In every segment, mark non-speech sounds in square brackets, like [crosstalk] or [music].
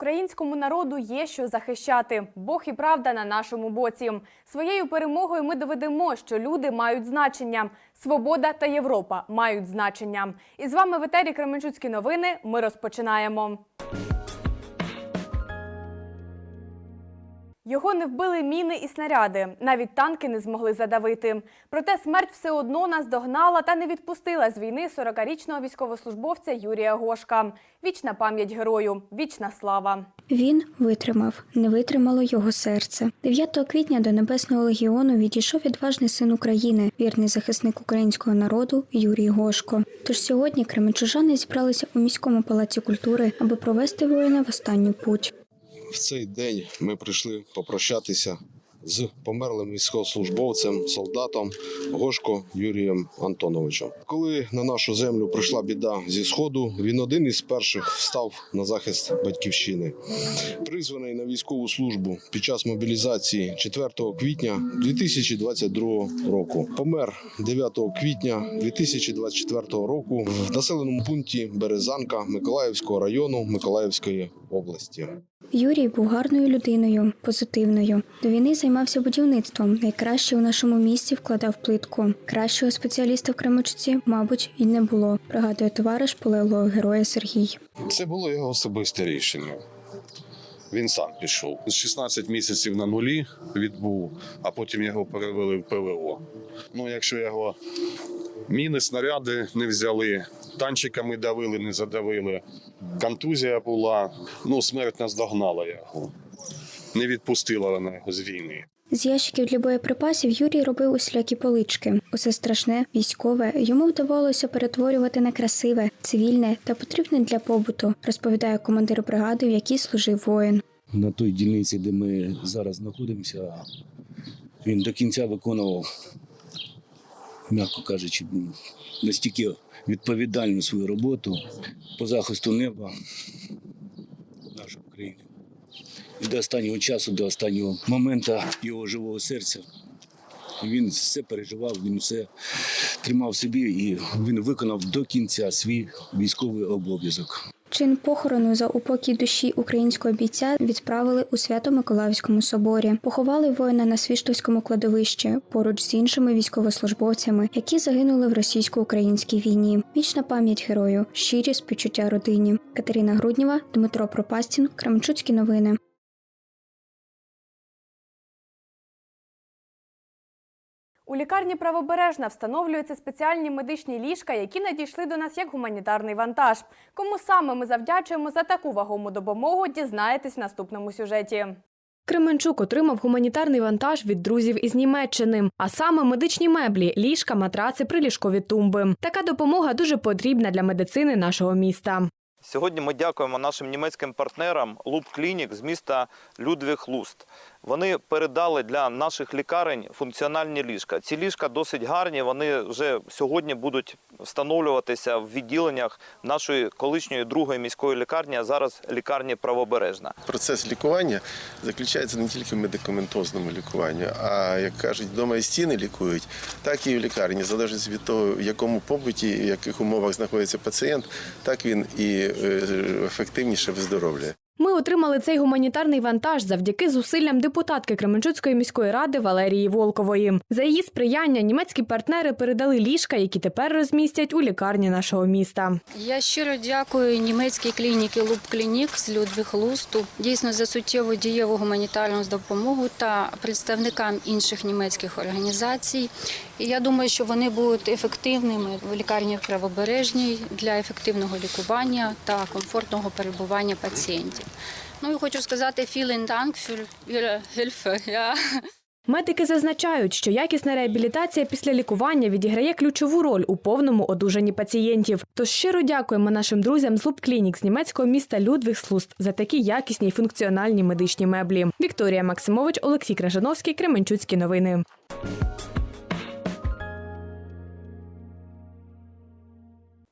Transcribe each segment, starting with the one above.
Українському народу є що захищати. Бог і правда на нашому боці. Своєю перемогою ми доведемо, що люди мають значення. Свобода та Європа мають значення. І з вами в етері Кременчуцькі новини. Ми розпочинаємо. Його не вбили міни і снаряди, навіть танки не змогли задавити. Проте смерть все одно нас догнала та не відпустила з війни 40-річного військовослужбовця Юрія Гошка. Вічна пам'ять герою, вічна слава. Він витримав, не витримало його серце. 9 квітня до Небесного легіону відійшов відважний син України, вірний захисник українського народу Юрій Гошко. Тож сьогодні кременчужани зібралися у міському палаці культури, аби провести воїна в останню путь. В цей день ми прийшли попрощатися з померлим військовослужбовцем, солдатом Гошко Юрієм Антоновичем. Коли на нашу землю прийшла біда зі сходу, він один із перших став на захист батьківщини. Призваний на військову службу під час мобілізації 4 квітня 2022 року. Помер 9 квітня 2024 року в населеному пункті Березанка Миколаївського району Миколаївської області. Юрій був гарною людиною, позитивною. До війни займався будівництвом. Найкраще у нашому місті вкладав плитку. Кращого спеціаліста в Кремочці, мабуть, і не було. Пригадує товариш полеглого героя Сергій. Це було його особисте рішення. Він сам пішов. 16 місяців на нулі відбув, а потім його перевели в ПВО. Ну, якщо його міни, снаряди не взяли, танчиками давили, не задавили. Контузія була, ну, смерть наздогнала його. Не відпустила вона його з війни. З ящиків для боєприпасів Юрій робив усілякі полички. Усе страшне, військове йому вдавалося перетворювати на красиве, цивільне та потрібне для побуту, розповідає командир бригади, в якій служив воїн. на той дільниці, де ми зараз знаходимося, він до кінця виконував, м'яко кажучи, настільки відповідальну свою роботу по захисту неба до останнього часу, до останнього моменту його живого серця. Він все переживав, він все тримав собі і він виконав до кінця свій військовий обов'язок. Чин похорону за упокій душі українського бійця відправили у Свято-Миколаївському соборі. Поховали воїна на Свіштовському кладовищі поруч з іншими військовослужбовцями, які загинули в російсько-українській війні. Вічна пам'ять герою, щирі співчуття родині. Катерина Груднєва, Дмитро Пропастін, Кременчуцькі новини. У лікарні правобережна встановлюються спеціальні медичні ліжка, які надійшли до нас як гуманітарний вантаж. Кому саме ми завдячуємо за таку вагому допомогу, дізнаєтесь в наступному сюжеті. Кременчук отримав гуманітарний вантаж від друзів із Німеччини, а саме медичні меблі, ліжка, матраци, приліжкові тумби. Така допомога дуже потрібна для медицини нашого міста. Сьогодні ми дякуємо нашим німецьким партнерам Луб Клінік з міста Людвіг Луст. Вони передали для наших лікарень функціональні ліжка. Ці ліжка досить гарні. Вони вже сьогодні будуть встановлюватися в відділеннях нашої колишньої другої міської лікарні, а зараз лікарні правобережна. Процес лікування заключається не тільки в медикаментозному лікуванні, а як кажуть, вдома і стіни лікують, так і в лікарні. Залежить від того, в якому побуті, в яких умовах знаходиться пацієнт, так він і е, ефективніше виздоровлює. Ми отримали цей гуманітарний вантаж завдяки зусиллям депутатки Кременчуцької міської ради Валерії Волкової. За її сприяння німецькі партнери передали ліжка, які тепер розмістять у лікарні нашого міста. Я щиро дякую німецькій клініці Луб Клінік з Людвіг Лусту дійсно за суттєву дієву гуманітарну допомогу та представникам інших німецьких організацій. І я думаю, що вони будуть ефективними в лікарні правобережній для ефективного лікування та комфортного перебування пацієнтів. Ну і хочу сказати vielen Dank für Ihre Hilfe. Медики зазначають, що якісна реабілітація після лікування відіграє ключову роль у повному одужанні пацієнтів. Тож щиро дякуємо нашим друзям з Луб Клінік з німецького міста Людвігслуст за такі якісні й функціональні медичні меблі. Вікторія Максимович, Олексій Кражановський, Кременчуцькі новини.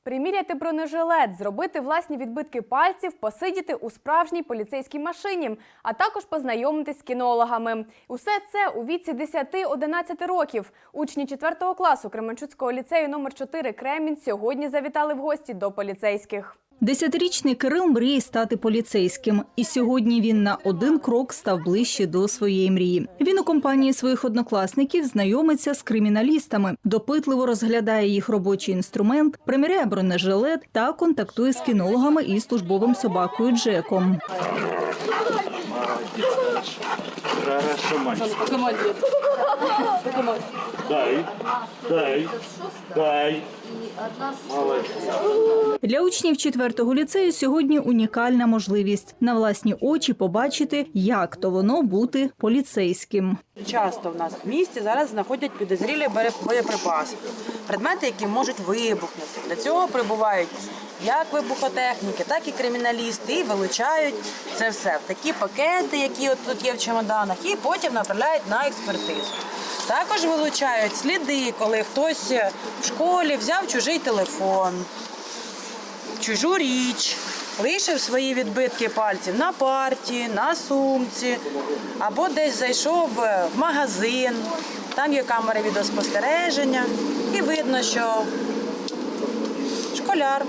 Приміряти бронежилет, зробити власні відбитки пальців, посидіти у справжній поліцейській машині, а також познайомитись з кінологами. Усе це у віці 10-11 років. Учні 4 класу Кременчуцького ліцею номер 4 Кремінь сьогодні завітали в гості до поліцейських. Десятирічний Кирил мріє стати поліцейським, і сьогодні він на один крок став ближче до своєї мрії. Він у компанії своїх однокласників знайомиться з криміналістами, допитливо розглядає їх робочий інструмент, приміряє бронежилет та контактує з кінологами і службовим собакою Джеком. Хорошо, мальчик. Дай, дай, дай. Молодец. Для учнів четвертого ліцею сьогодні унікальна можливість на власні очі побачити, як то воно бути поліцейським. Часто в нас в місті зараз знаходять підозрілі боє- боєприпаси, предмети, які можуть вибухнути. Для цього прибувають як вибухотехніки, так і криміналісти, і вилучають це все в такі пакети, які от тут є в чемоданах, і потім направляють на експертизу. Також вилучають сліди, коли хтось в школі взяв чужий телефон, чужу річ, лишив свої відбитки пальців на парті, на сумці, або десь зайшов в магазин, там є камери відеоспостереження, і видно, що школяр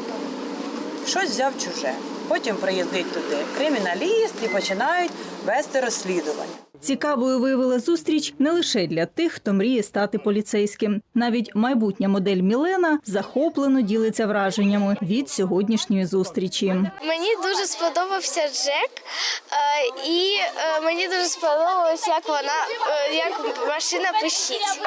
щось взяв чуже. Потім приїздить туди криміналіст і починають вести розслідування. Цікавою виявила зустріч не лише для тих, хто мріє стати поліцейським. Навіть майбутня модель Мілена захоплено ділиться враженнями від сьогоднішньої зустрічі. Мені дуже сподобався Джек, е, і е, мені дуже сподобалось, як вона е, як машина пишіть.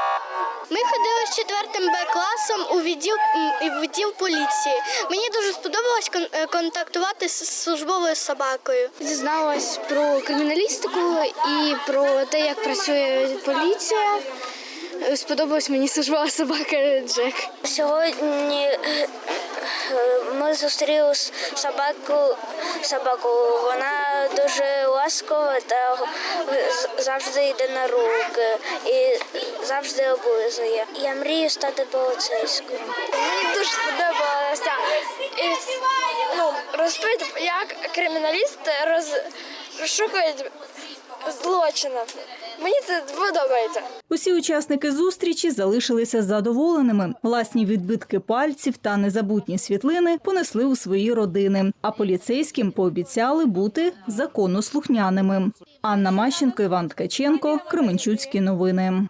Ми ходили з четвертим Б класом у відділ в відділ поліції. Мені дуже сподобалось контактувати з службовою собакою. Дізналась про криміналістику і про те, як працює поліція. Е, Сподобалась мені службова собака Джек. Сьогодні ми зустріли собаку. Собаку. Вона дуже ласкова та завжди йде на руки і завжди облизує. Я мрію стати поліцейською. Мені дуже сподобалося ну, розповідь, як криміналісти роз, розшукують злочини. Мені це подобається. Усі учасники зустрічі залишилися задоволеними. Власні відбитки пальців та незабутні світлини понесли у свої родини. А поліцейським пообіцяли бути законослухняними. Анна Мащенко, Іван Ткаченко, Кременчуцькі новини.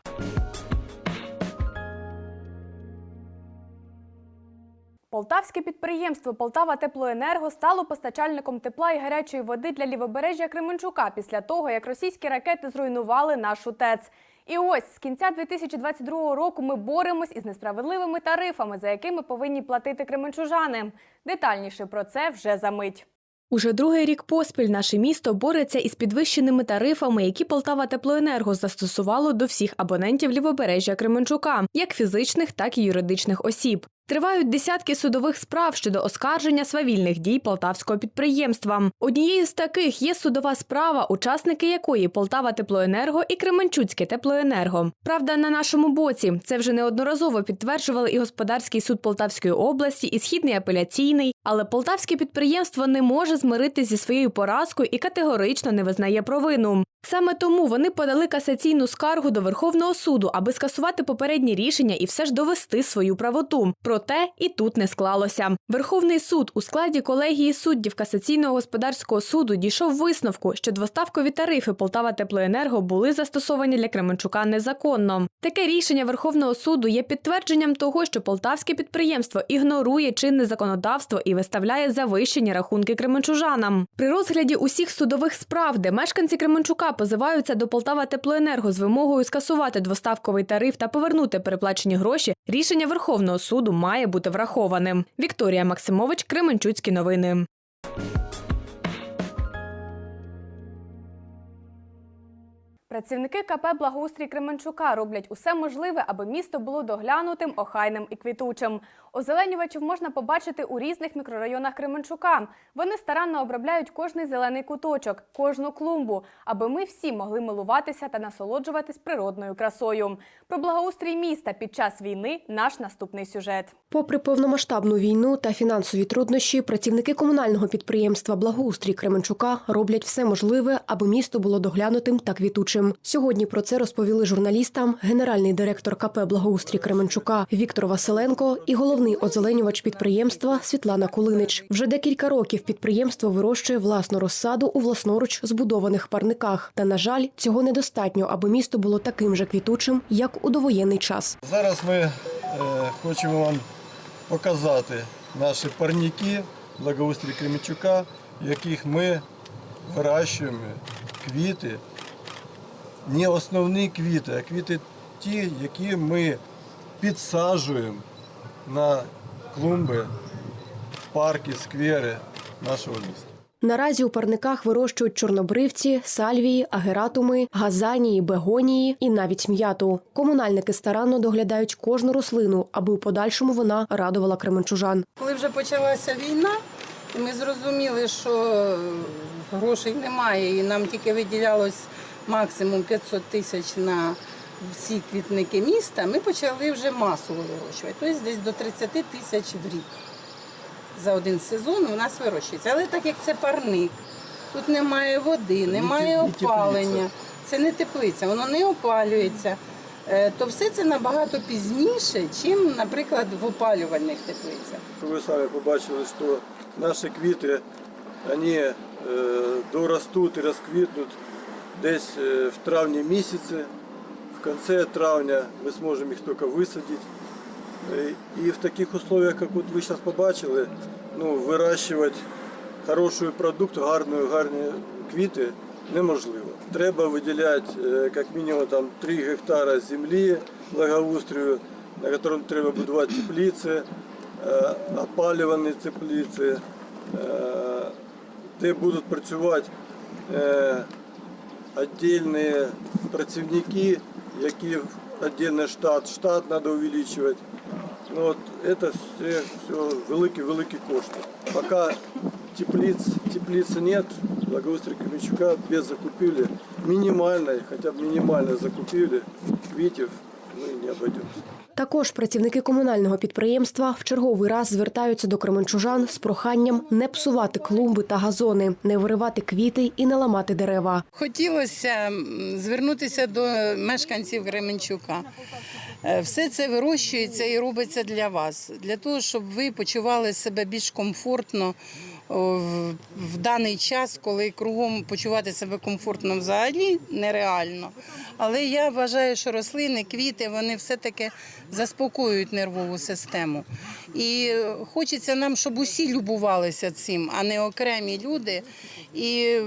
Полтавське підприємство Полтава Теплоенерго стало постачальником тепла і гарячої води для лівобережжя Кременчука після того, як російські ракети зруйнували нашу ТЕЦ. І ось з кінця 2022 року ми боремось із несправедливими тарифами, за якими повинні платити кременчужани. Детальніше про це вже за мить. Уже другий рік поспіль наше місто бореться із підвищеними тарифами, які Полтава Теплоенерго застосувало до всіх абонентів лівобережжя Кременчука, як фізичних, так і юридичних осіб. Тривають десятки судових справ щодо оскарження свавільних дій полтавського підприємства. Однією з таких є судова справа, учасники якої Полтава Теплоенерго і Кременчуцьке Теплоенерго. Правда, на нашому боці це вже неодноразово підтверджували і господарський суд Полтавської області, і східний апеляційний. Але полтавське підприємство не може змиритися зі своєю поразкою і категорично не визнає провину. Саме тому вони подали касаційну скаргу до Верховного суду, аби скасувати попередні рішення і все ж довести свою правоту. Проте і тут не склалося. Верховний суд у складі колегії суддів касаційного господарського суду дійшов висновку, що двоставкові тарифи Полтава Теплоенерго були застосовані для Кременчука незаконно. Таке рішення Верховного суду є підтвердженням того, що полтавське підприємство ігнорує чинне законодавство і виставляє завищені рахунки кременчужанам. При розгляді усіх судових справ, де мешканці Кременчука позиваються до Полтава Теплоенерго з вимогою скасувати двоставковий тариф та повернути переплачені гроші, рішення Верховного суду має бути врахованим. Вікторія Максимович, Кременчуцькі новини. Працівники КП Благоустрій Кременчука роблять усе можливе, аби місто було доглянутим, охайним і квітучим. Озеленювачів можна побачити у різних мікрорайонах Кременчука. Вони старанно обробляють кожний зелений куточок, кожну клумбу, аби ми всі могли милуватися та насолоджуватись природною красою. Про благоустрій міста під час війни наш наступний сюжет. Попри повномасштабну війну та фінансові труднощі, працівники комунального підприємства Благоустрій Кременчука роблять все можливе, аби місто було доглянутим та квітучим. Сьогодні про це розповіли журналістам генеральний директор КП Благоустрій Кременчука Віктор Василенко і головний озеленювач підприємства Світлана Кулинич. Вже декілька років підприємство вирощує власну розсаду у власноруч збудованих парниках. Та на жаль, цього недостатньо, аби місто було таким же квітучим, як у довоєнний час. Зараз ми е, хочемо вам показати наші парніки благоустрій Кременчука, в яких ми вирощуємо квіти. Не основні квіти, а квіти ті, які ми підсаджуємо на клумби, парки, сквери нашого міста. Наразі у парниках вирощують чорнобривці, сальвії, агератуми, газанії, бегонії і навіть м'яту. Комунальники старанно доглядають кожну рослину, аби у подальшому вона радувала кременчужан. Коли вже почалася війна, ми зрозуміли, що грошей немає, і нам тільки виділялось максимум 500 тисяч на всі квітники міста, ми почали вже масово вирощувати. Тобто десь до 30 тисяч в рік. За один сезон у нас вирощується. Але так як це парник, тут немає води, немає опалення, це не теплиця, воно не опалюється. Е, То все це набагато пізніше, чим, наприклад, в опалювальних теплицях. Ви самі побачили, що наші квіти вони е, доростуть і розквітнуть десь е, в травні місяці. В кінці травня ми зможемо їх тільки висадити. Е, І в таких условиях, як от ви зараз побачили, ну, вирощувати хороший продукт, гарні, гарні квіти неможливо. Треба виділяти е, як мінімум там, 3 гектара землі благоустрою, на якому треба будувати теплиці, е, опалювані теплиці, е, де будуть працювати е, віддільні працівники, які віддільний штат, штат треба увеличувати. Ну, от це все, все великі-великі кошти. Поки теплиц, теплицы нет, благоустрой Кременчука без закупили, минимальной, хотя бы минимально закупили квитів, мы не обойдемся. Також працівники комунального підприємства в черговий раз звертаються до кременчужан з проханням не псувати клумби та газони, не виривати квіти і не ламати дерева. Хотілося звернутися до мешканців Кременчука. Е, Все це вирощується і робиться для вас, для того, щоб ви почували себе більш комфортно в, даний час, коли кругом почувати себе комфортно взагалі нереально. Але я вважаю, що рослини, квіти, вони все-таки заспокоюють нервову систему. І е, хочеться нам, щоб усі любувалися цим, а не окремі люди. І е,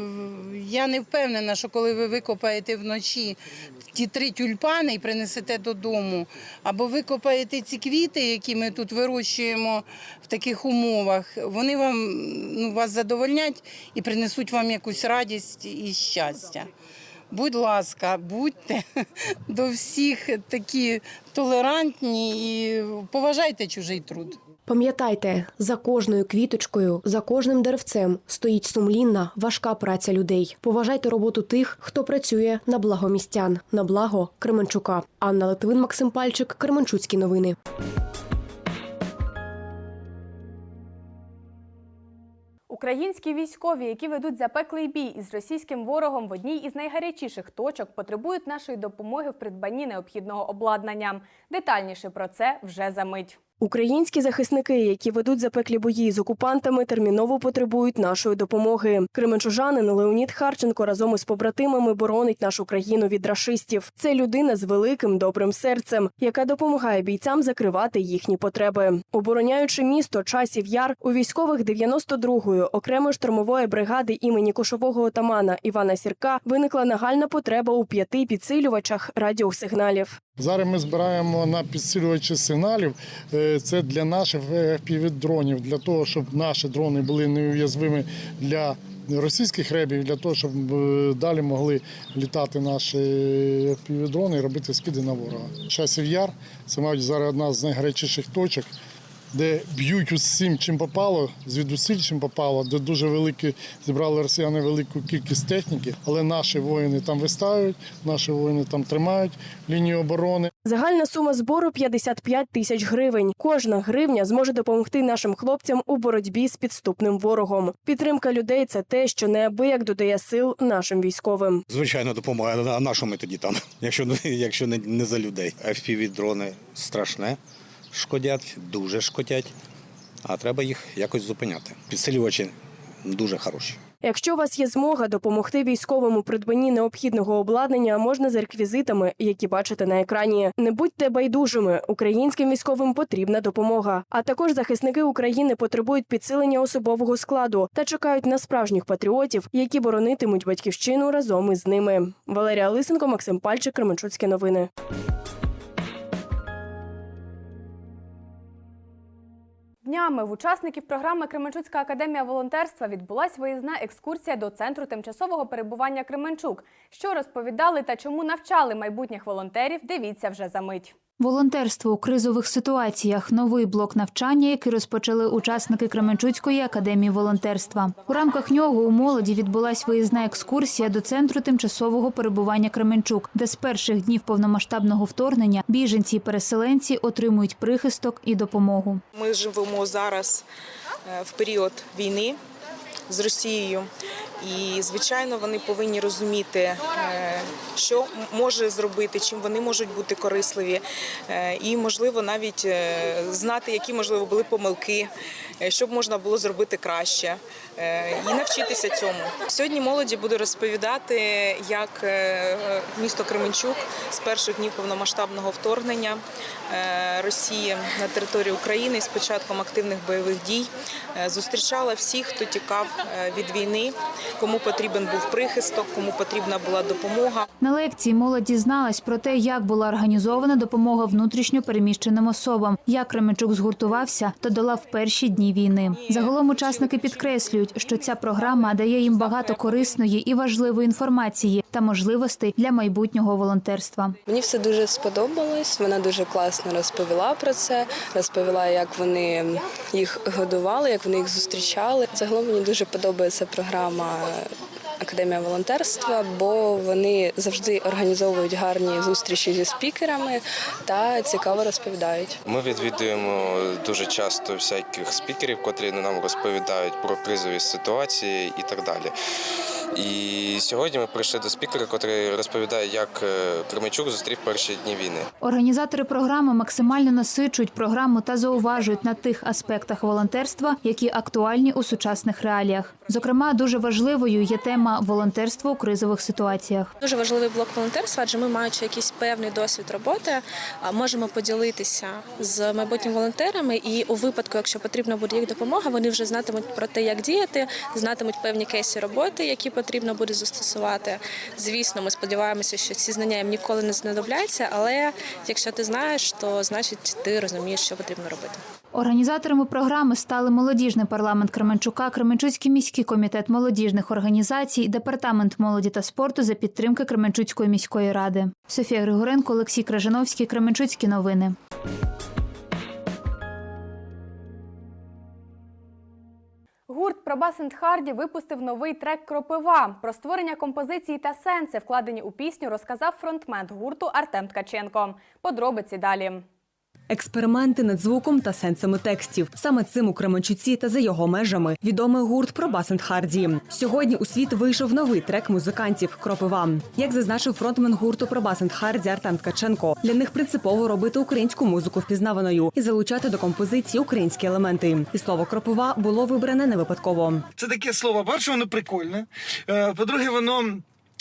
я не впевнена, що коли ви викопаєте вночі ті три тюльпани і принесете додому, або викопаєте ці квіти, які ми тут вирощуємо в таких умовах, вони вам ну, вас задовольнять і принесуть вам якусь радість і щастя. Будь ласка, будьте [laughs] до всіх такі толерантні і поважайте чужий труд. Пам'ятайте, за кожною квіточкою, за кожним деревцем стоїть сумлінна, важка праця людей. Поважайте роботу тих, хто працює на благо містян, на благо Кременчука. Анна Литвин, Максим Пальчик, Кременчуцькі новини. Українські військові, які ведуть запеклий бій із російським ворогом в одній із найгарячіших точок, потребують нашої допомоги в придбанні необхідного обладнання. Детальніше про це вже за мить. Українські захисники, які ведуть запеклі бої з окупантами, терміново потребують нашої допомоги. Кременчужанин Леонід Харченко разом із побратимами боронить нашу країну від рашистів. Це людина з великим добрим серцем, яка допомагає бійцям закривати їхні потреби. Обороняючи місто часів яр у військових 92-ї окремої штурмової бригади імені кошового отамана Івана Сірка виникла нагальна потреба у п'яти підсилювачах радіосигналів. Зараз ми збираємо на підсилювачі сигналів. Е, Це для наших півдронів, для того, щоб наші дрони були неуязвими для російських ребів, для того, щоб е, далі могли літати наші півдрони і робити скиди на ворога. Часів яр це мабуть зараз одна з найгарячіших точок. Де б'ють усім, чим попало, звідусіль чим попало, де дуже великі зібрали росіяни велику кількість техніки, але наші воїни там виставляють, наші воїни там тримають лінію оборони. Загальна сума збору 55 тисяч гривень. Кожна гривня зможе допомогти нашим хлопцям у боротьбі з підступним ворогом. Підтримка людей це те, що неабияк додає сил нашим військовим. Звичайно, допомагає. А на що ми тоді там, якщо, не- якщо не, не за людей? FPV-дрони страшне, шкодять, дуже шкодять, а треба їх якось зупиняти. Підсилювачі дуже хороші. Якщо у вас є змога допомогти військовому придбанні необхідного обладнання, можна за реквізитами, які бачите на екрані. Не будьте байдужими. Українським військовим потрібна допомога. А також захисники України потребують підсилення особового складу та чекають на справжніх патріотів, які боронитимуть батьківщину разом із ними. Валерія Лисенко, Максим Пальчик, Кременчуцькі новини. Днями в учасників програми Кременчуцька академія волонтерства відбулась виїзна екскурсія до центру тимчасового перебування Кременчук. Що розповідали та чому навчали майбутніх волонтерів, дивіться вже за мить. Волонтерство у кризових ситуаціях новий блок навчання, який розпочали учасники Кременчуцької академії волонтерства. У рамках нього у молоді відбулась виїзна екскурсія до центру тимчасового перебування Кременчук, де з перших днів повномасштабного вторгнення біженці і переселенці отримують прихисток і допомогу. Ми живемо зараз е, в період війни з Росією, і звичайно вони повинні розуміти, е, що може зробити, чим вони можуть бути корисливі, е, і можливо навіть е, знати, які можливо були помилки, е, що б можна було зробити краще, і навчитися цьому. Сьогодні молоді буде розповідати, як місто Кременчук з перших днів повномасштабного вторгнення Росії на територію України з початком активних бойових дій зустрічала всіх, хто тікав від війни, кому потрібен був прихисток, кому потрібна була допомога. На лекції молодь дізналась про те, як була організована допомога внутрішньо переміщеним особам, як Кременчук згуртувався та долав перші дні війни. Загалом учасники підкреслюють, що ця програма дає їм багато корисної і важливої інформації та можливостей для майбутнього волонтерства. Мені все дуже сподобалось. Вона дуже класно розповіла про це, розповіла, як вони їх годували, як вони їх зустрічали. Загалом мені дуже подобається програма. Академія волонтерства, бо вони завжди організовують гарні зустрічі зі спікерами та цікаво розповідають. Ми відвідуємо дуже часто всяких спікерів, котрі нам розповідають про кризові ситуації і так далі. І сьогодні ми прийшли до спікера, який розповідає, як е, Кременчук зустрів перші дні війни. Організатори програми максимально насичують програму та зауважують на тих аспектах волонтерства, які актуальні у сучасних реаліях. Зокрема, дуже важливою є тема волонтерства у кризових ситуаціях. Дуже важливий блок волонтерства, адже ми, маючи якийсь певний досвід роботи, а, можемо поділитися з майбутніми волонтерами. І у випадку, якщо потрібна буде їх допомога, вони вже знатимуть про те, як діяти, знатимуть певні кейси роботи, які потрібно буде застосувати. Звісно, ми сподіваємося, що ці знання їм ніколи не знадобляться, але якщо ти знаєш, то значить ти розумієш, що потрібно робити. Організаторами програми стали молодіжний парламент Кременчука, Кременчуцький міський комітет молодіжних організацій, департамент молоді та спорту за підтримки Кременчуцької міської ради. Софія Григоренко, Олексій Кражановський, Кременчуцькі новини. Гурт Пробас енд Харді випустив новий трек Кропива. Про створення композиції та сенси, вкладені у пісню, розказав фронтмен гурту Артем Ткаченко. Подробиці далі. Експерименти над звуком та сенсами текстів. Саме цим у Кременчуці та за його межами відомий гурт про Басент Харді. Сьогодні у світ вийшов новий трек музикантів Кропива. Як зазначив фронтмен гурту про Басент Харді Артем Ткаченко, для них принципово робити українську музику впізнаваною і залучати до композиції українські елементи. І слово кропива було вибране не випадково. Це таке слово. Перше, воно прикольне. Е, По-друге, воно.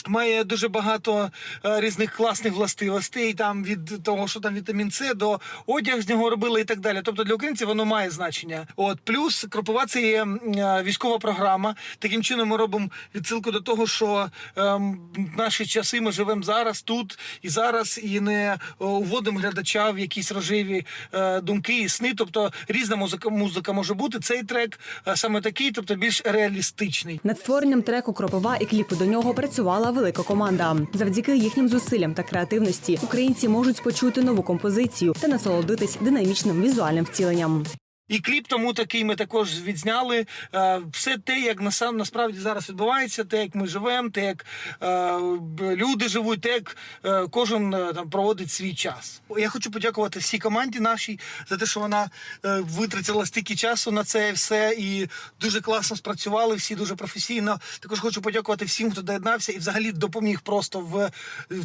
Має дуже багато е, різних класних властивостей, там від того, що там вітамін С до одяг з нього робили і так далі. Тобто для українців воно має значення. От плюс кропова це є е, військова програма. Таким чином ми робимо відсилку до того, що ем, наші часи ми живемо зараз, тут і зараз, і не е, уводимо глядача в якісь рожеві е, думки і сни. Тобто різна музика музика може бути. Цей трек саме такий, тобто більш реалістичний. Над створенням треку Кропива і кліпу до нього працювала велика команда. Завдяки їхнім зусиллям та креативності українці можуть почути нову композицію та насолодитись динамічним візуальним втіленням. І кліп тому такий ми також відзняли. Е, Все те, як насправді зараз відбувається, те, як ми живемо, те, як е, люди живуть, те, як е, кожен там проводить свій час. Я хочу подякувати всій команді нашій за те, що вона витратила стільки часу на це все і дуже класно спрацювали. Всі дуже професійно. Також хочу подякувати всім, хто доєднався і взагалі допоміг просто в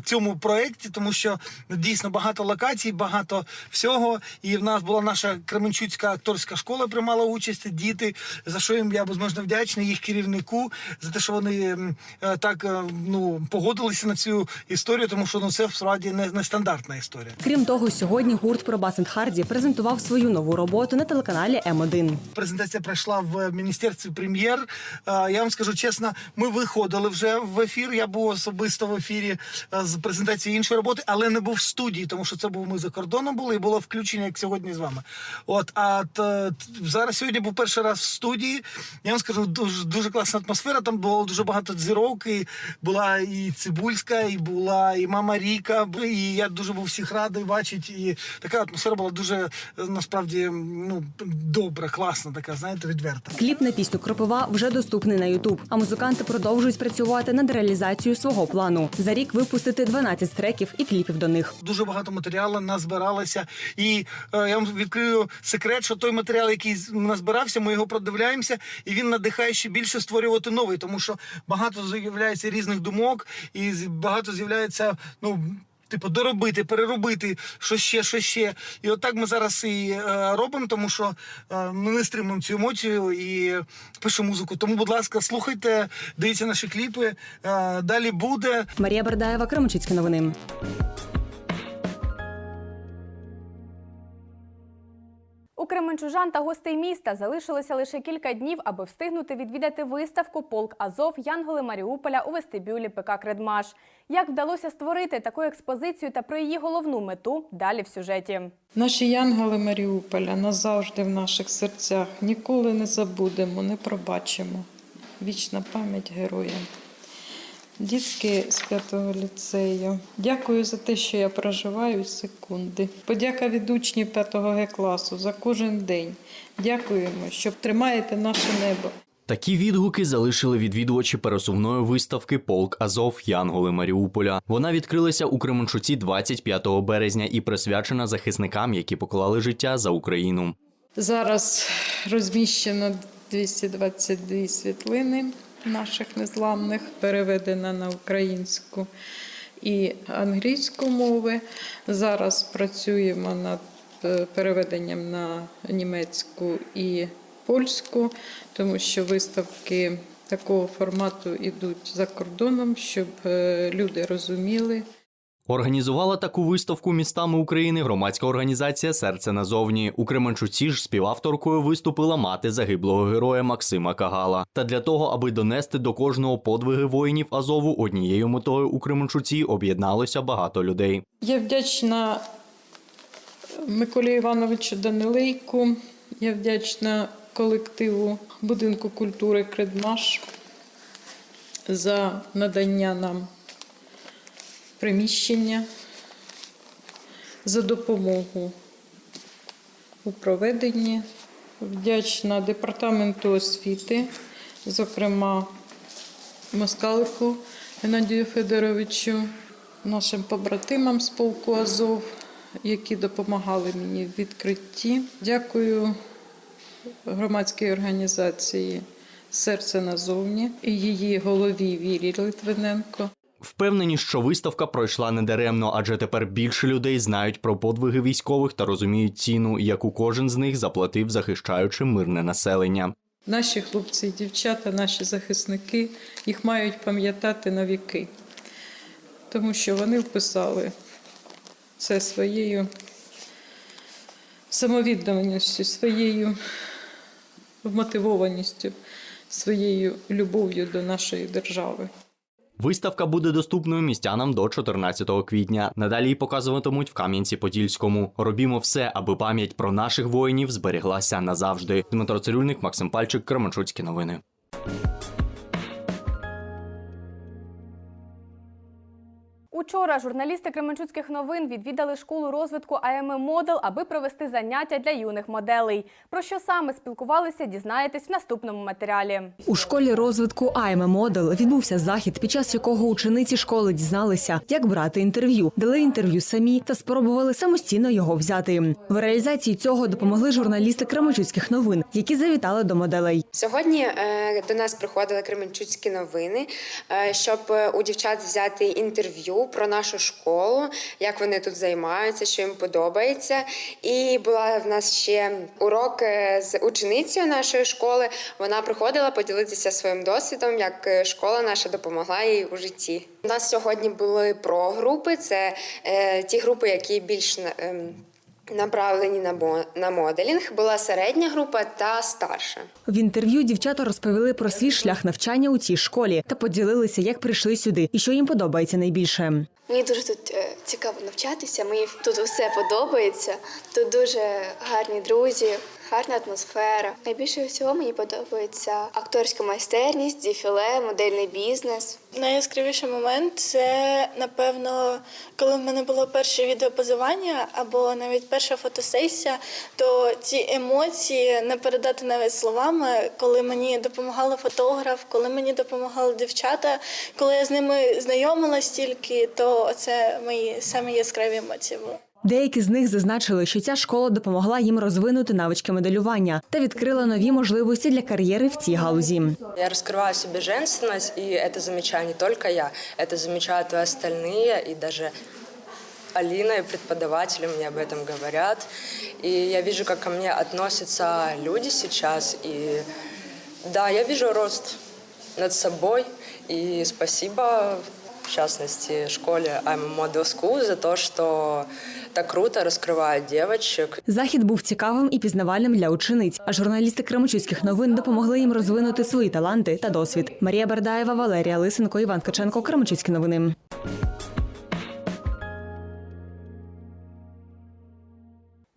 цьому проєкті, тому що дійсно багато локацій, багато всього. І в нас була наша Кременчуцька акторська школа, приймала участь діти, за що їм я безмежно вдячний їх керівнику за те, що вони е, так е, ну погодилися на цю історію, тому що ну це справді не нестандартна історія. Крім того, сьогодні гурт Пробас енд Харді презентував свою нову роботу на телеканалі М1. Презентація пройшла в міністерстві прем'єр. Е, Я вам скажу чесно, ми виходили вже в ефір. Я був особисто в ефірі з презентації іншої роботи, але не був в студії, тому що це був ми за кордоном були і було включення, як сьогодні з вами. От а зараз сьогодні був перший раз в студії. Я вам скажу, дуже дуже класна атмосфера. Там було дуже багато зірок. І була і Цибульська, і була і мама Ріка. І я дуже був всіх радий бачити. І така атмосфера була дуже е, насправді ну добра, класна, така знаєте, відверта. Кліп на пісню Кропива вже доступний на Ютуб. А музиканти продовжують працювати над реалізацією свого плану. За рік випустити 12 треків і кліпів до них. Дуже багато матеріалу назбиралося. І е, я вам відкрию секрет, що той матеріал, який назбирався, ми його продивляємося, і він надихає ще більше створювати новий, тому що багато з'являється різних думок, і багато з'являється, ну. Типу, доробити, переробити, що ще, що ще. І отак ми зараз і е, робимо, тому що е, ми не стримуємо цю емоцію і пишемо музику. Тому, будь ласка, слухайте, дивіться наші кліпи. Е, далі буде. Марія Бердаєва, Кременчуцькі новини. Кременчужан та гостей міста залишилося лише кілька днів, аби встигнути відвідати виставку Полк Азов Янголи Маріуполя у вестибюлі ПК Кредмаш. Як вдалося створити таку експозицію та про її головну мету далі в сюжеті. Наші янголи Маріуполя назавжди в наших серцях. Ніколи не забудемо, не пробачимо. Вічна пам'ять героям. Дітки з п'ятого ліцею. Дякую за те, що я проживаю секунди. Подяка від учнів п'ятого Г класу за кожен день. Дякуємо, що тримаєте наше небо. Такі відгуки залишили відвідувачі пересувної виставки Полк Азов Янголи Маріуполя. Вона відкрилася у Кременчуці 25 березня і присвячена захисникам, які поклали життя за Україну. Зараз розміщено 222 світлини наших незламних, переведена на українську і англійську мови. Зараз працюємо над е, переведенням на німецьку і польську, тому що виставки такого формату йдуть за кордоном, щоб е, люди розуміли. Організувала таку виставку містами України громадська організація Серце назовні. У Кременчуці ж співавторкою виступила мати загиблого героя Максима Кагала. Та для того, аби донести до кожного подвиги воїнів Азову, однією метою у Кременчуці об'єдналося багато людей. Я вдячна Миколі Івановичу Данилейку. Я вдячна колективу будинку культури Кредмаш за надання нам приміщення, за допомогу у проведенні. Вдячна департаменту освіти, зокрема Москалику Геннадію Федоровичу, нашим побратимам з полку Азов, які допомагали мені в відкритті. Дякую громадській організації Серце назовні і її голові Вірі Литвиненко. Впевнені, що виставка пройшла недаремно, адже тепер більше людей знають про подвиги військових та розуміють ціну, яку кожен з них заплатив, захищаючи мирне населення. Наші хлопці і дівчата, наші захисники, їх мають пам'ятати на віки, тому що вони вписали це своєю самовідданістю, своєю вмотивованістю, своєю любов'ю до нашої держави. Виставка буде доступною містянам до 14 квітня. Надалі показуватимуть в Кам'янці-Подільському. Робімо все, аби пам'ять про наших воїнів зберіглася назавжди. Дмитро Цирюльник, Максим Пальчик, Кременчуцькі новини. Учора журналісти Кременчуцьких новин відвідали школу розвитку АМ Модел, аби провести заняття для юних моделей. Про що саме спілкувалися, дізнаєтесь в наступному матеріалі. У школі розвитку АМ Модел відбувся захід, під час якого учениці школи дізналися, як брати інтерв'ю, дали інтерв'ю самі та спробували самостійно його взяти. В реалізації цього допомогли журналісти Кременчуцьких новин, які завітали до моделей. Сьогодні е, до нас приходили кременчуцькі новини, е, щоб е, у дівчат взяти інтерв'ю про нашу школу, як вони тут займаються, що їм подобається. І була в нас ще урок е, з ученицею нашої школи. Вона приходила поділитися своїм досвідом, як е, школа наша допомогла їй у житті. У нас сьогодні були про-групи. Це е, ті групи, які більш ем, направлені на бо- на моделінг. Була середня група та старша. В інтерв'ю дівчата розповіли про свій шлях навчання у цій школі та поділилися, як прийшли сюди і що їм подобається найбільше. Мені дуже тут е, цікаво навчатися. Мені тут все подобається. Тут дуже гарні друзі, гарна атмосфера. Найбільше всього мені подобається акторська майстерність, дефіле, модельний бізнес. Найяскравіший момент це напевно, коли в мене було перше відеопозування або навіть перша фотосесія, то ці емоції не передати навіть словами, коли мені допомагала фотограф, коли мені допомагали дівчата, коли я з ними знайомилась тільки, то це мої самі яскраві емоції були. Деякі з них зазначили, що ця школа допомогла їм розвинути навички моделювання та відкрила нові можливості для кар'єри в цій галузі. Я раскрываю в себе женственность, и это замечаю не только я, это замечают и остальные, и даже Алина и преподаватели мне об этом говорят. И я вижу, как ко мне относятся люди сейчас. И да, я вижу рост над собой. И спасибо, в частности, школе I'm за то, що так круто розкриває дівчинок. Захід був цікавим і пізнавальним для учениць. А журналісти Кременчуцьких новин допомогли їм розвинути свої таланти та досвід. Марія Бердаєва, Валерія Лисенко, Іван Каченко, Кременчуцькі новини.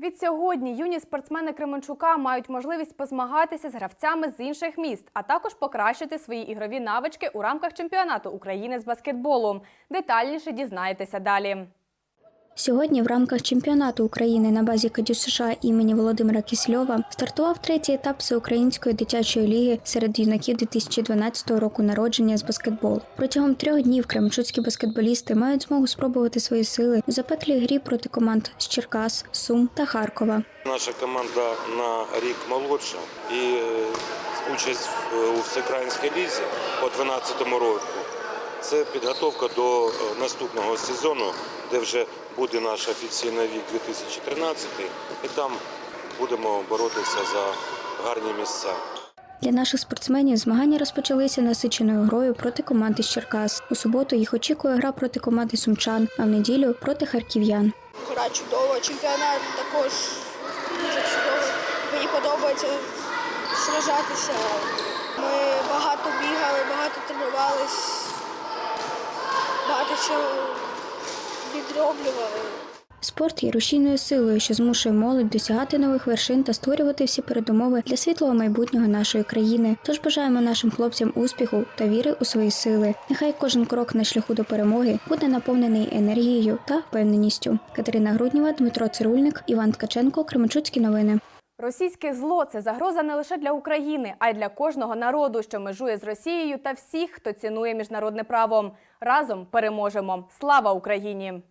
Від сьогодні юні спортсмени Кременчука мають можливість позмагатися з гравцями з інших міст, а також покращити свої ігрові навички у рамках чемпіонату України з баскетболу. Детальніше дізнаєтеся далі. Сьогодні в рамках чемпіонату України на базі КДЮ США імені Володимира Кисльова стартував третій етап всеукраїнської дитячої ліги серед юнаків 2012 року народження з баскетболу. Протягом трьох днів кременчуцькі баскетболісти мають змогу спробувати свої сили у запеклій грі проти команд з Черкас, Сум та Харкова. Наша команда на рік молодша і е, участь у всеукраїнській лізі по 2012 року. Це підготовка до е, наступного сезону, де вже буде наш офіційний вік 2013, і там будемо боротися за гарні місця. Для наших спортсменів змагання розпочалися насиченою грою проти команди з Черкас. У суботу їх очікує гра проти команди Сумчан, а в неділю проти харків'ян. Гра чудова, чемпіонат також дуже чудовий. Мені подобається сражатися. Ми багато бігали, багато тренувались, багато чого відроблювали. Спорт є рушійною силою, що змушує молодь досягати нових вершин та створювати всі передумови для світлого майбутнього нашої країни. Тож бажаємо нашим хлопцям успіху та віри у свої сили. Нехай кожен крок на шляху до перемоги буде наповнений енергією та впевненістю. Катерина Грудніва, Дмитро Цирульник, Іван Ткаченко, Кременчуцькі новини. Російське зло це загроза не лише для України, а й для кожного народу, що межує з Росією та всіх, хто цінує міжнародне право. Разом переможемо. Слава Україні!